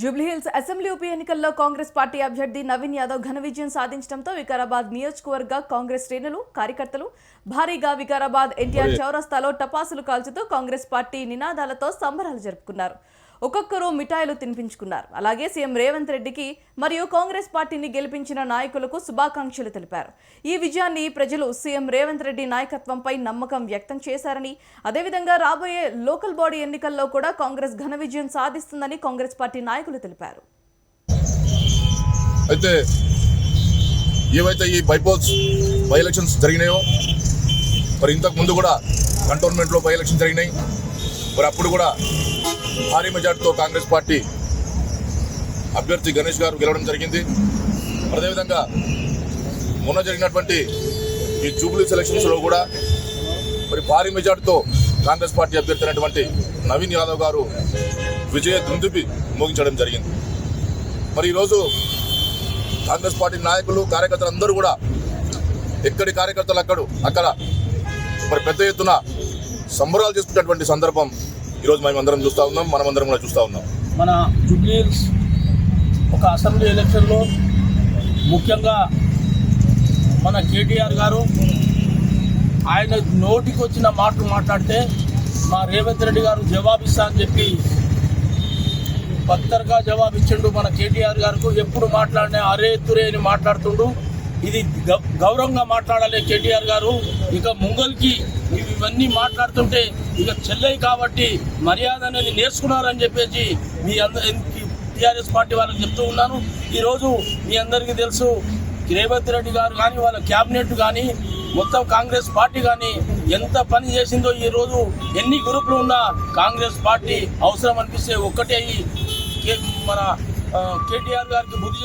Jubilee Hills assembly ఉప ఎన్నికల్లో Congress party అభ్యర్థి నవీన్ యాదవ్ ఘన విజయం సాధించడంతో వికారాబాద్ నియోజకవర్గ కాంగ్రెస్ శ్రేణులు కార్యకర్తలు భారీగా వికారాబాద్ ఎన్టీఆర్ చౌరస్తాలో టపాసులు కాల్చుతూ కాంగ్రెస్ పార్టీ నినాదాలతో సంబరాలు జరుపుకున్నారు. ఒక్కొక్కరు మిఠాయిలు తినిపించుకున్నారు. అలాగే సీఎం రేవంత్ రెడ్డికి మరియు కాంగ్రెస్ పార్టీని గెలిపించిన నాయకులకు శుభాకాంక్షలు తెలిపారు. ఈ విజయాన్ని ప్రజలు సీఎం రేవంత్ రెడ్డి నాయకత్వంపై నమ్మకం వ్యక్తం చేశారని అదేవిధంగా రాబోయే లోకల్ బాడీ ఎన్నికల్లో కూడా కాంగ్రెస్ ఘన విజయం సాధిస్తుందని కాంగ్రెస్ పార్టీ నాయకులు తెలిపారు. అయితే ఏవైతే ఈ బైపోల్స్ బై ఎలక్షన్స్ జరిగినాయో మరి ఇంతకు ముందు కూడా కంటోన్మెంట్లో బై ఎలక్షన్ జరిగినాయి. మరి అప్పుడు కూడా భారీ మెజార్టీతో కాంగ్రెస్ పార్టీ అభ్యర్థి గణేష్ గారు గెలవడం జరిగింది. అదేవిధంగా మొన్న జరిగినటువంటి ఈ జూబ్లీ సెలక్షన్స్లో కూడా మరి భారీ మెజార్టీతో కాంగ్రెస్ పార్టీ అభ్యర్థి అయినటువంటి నవీన్ యాదవ్ గారు విజయ దుందుపి మోగించడం జరిగింది. మరి ఈరోజు కాంగ్రెస్ పార్టీ నాయకులు కార్యకర్తలు అందరూ కూడా ఎక్కడి కార్యకర్తలు అక్కడ అక్కడ మరి పెద్ద ఎత్తున సంబరాలు చేసుకున్నటువంటి సందర్భం ఈరోజు మేము అందరం చూస్తూ ఉన్నాం మనమందరం కూడా చూస్తూ ఉన్నాం. మన జూబ్లీహిల్స్ ఒక అసెంబ్లీ ఎలక్షన్లో ముఖ్యంగా మన కేటీఆర్ గారు ఆయన నోటికి వచ్చిన మాటలు మాట్లాడితే మా రేవంత్ రెడ్డి గారు జవాబిస్తా అని చెప్పి బత్తర్గా జవాబు ఇచ్చిండు మన కేటీఆర్ గారికి. ఎప్పుడు మాట్లాడినా అరే తురే అని మాట్లాడుతుండు. ఇది గౌరవంగా మాట్లాడాలి కేటీఆర్ గారు. ఇక ముంగల్కి ఇవి ఇవన్నీ మాట్లాడుతుంటే ఇక చెల్లయి కాబట్టి మర్యాద అనేది నేర్చుకున్నారని చెప్పేసి మీ అందరి టీఆర్ఎస్ పార్టీ వాళ్ళకి చెప్తూ ఉన్నాను. ఈరోజు మీ అందరికీ తెలుసు రేవంత్ రెడ్డి గారు కానీ వాళ్ళ క్యాబినెట్ కానీ మొత్తం కాంగ్రెస్ పార్టీ కానీ ఎంత పని చేసిందో ఈ రోజు ఎన్ని గ్రూపులు ఉన్నా కాంగ్రెస్ పార్టీ అవసరం అనిపిస్తే ఒక్కటే అయ్యి మన కేటీఆర్ గారికి బుద్ధి చెప్పి